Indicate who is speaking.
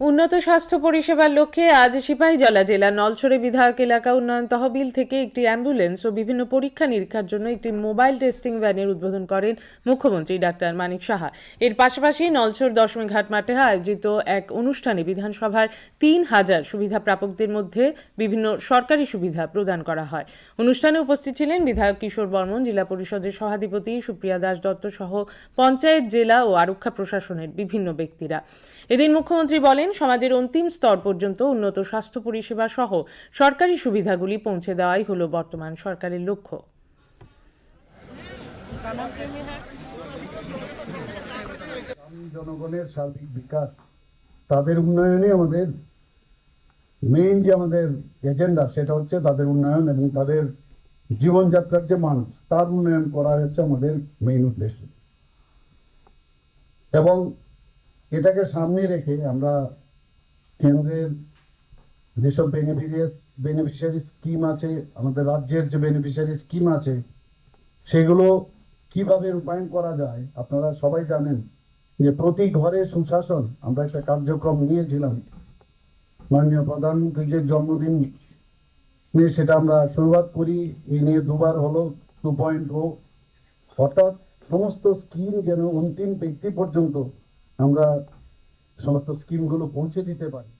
Speaker 1: উন্নত স্বাস্থ্য পরিষেবার লক্ষ্যে আজ সিপাহীজলা জেলা নলছড়ে বিধায়ক এলাকা উন্নয়ন তহবিল থেকে একটি অ্যাম্বুলেন্স ও বিভিন্ন পরীক্ষা নিরীক্ষার জন্য একটি মোবাইল টেস্টিং ভ্যানের উদ্বোধন করেন মুখ্যমন্ত্রী ডাক্তার মানিক সাহা। এর পাশাপাশি নলছড় দশমী ঘাট মাঠে আয়োজিত এক অনুষ্ঠানে বিধানসভার তিন হাজার সুবিধা প্রাপকদের মধ্যে বিভিন্ন সরকারি সুবিধা প্রদান করা হয়। অনুষ্ঠানে উপস্থিত ছিলেন বিধায়ক কিশোর বর্মন, জেলা পরিষদের সভাধিপতি সুপ্রিয়া দাস দত্ত সহ পঞ্চায়েত জেলা ও আরক্ষা প্রশাসনের বিভিন্ন ব্যক্তিরা। এদিন মুখ্যমন্ত্রী বলেন সমাজের অন্তিম স্তর পর্যন্ত উন্নত স্বাস্থ্য পরিষেবা সহ সরকারি সুবিধাগুলি পৌঁছে দেওয়াই হলো বর্তমান সরকারের লক্ষ্য।
Speaker 2: জনগণের সার্বিক বিকাশ, তাদের উন্নয়নে আমাদের মেইন যে আমাদের এজেন্ডা সেটা হচ্ছে তাদের উন্নয়ন এবং তাদের জীবনযাত্রার যে মান, তার উন্নয়ন করা হচ্ছে আমাদের মেইন উদ্দেশ্য। এবং এটাকে সামনে রেখে আমরা কেন্দ্রের যেসব বেনিফিশিয়াস বেনিফিশিয়ারি স্কিম আছে, আমাদের রাজ্যের যে বেনিফিশিয়ারি স্কিম আছে, সেগুলো কীভাবে রূপায়ণ করা যায়, আপনারা সবাই জানেন যে প্রতি ঘরে সুশাসন, আমরা একটা কার্যক্রম নিয়েছিলাম, মাননীয় প্রধানমন্ত্রীর জন্মদিন নিয়ে, সেটা আমরা শুরুয়াত করি এই নিয়ে দুবার হলো টু পয়েন্ট ও অর্থাৎ সমস্ত স্কিম যেন অন্তিম ব্যক্তি পর্যন্ত আমরা সমস্ত স্কিমগুলো পৌঁছে দিতে পারি।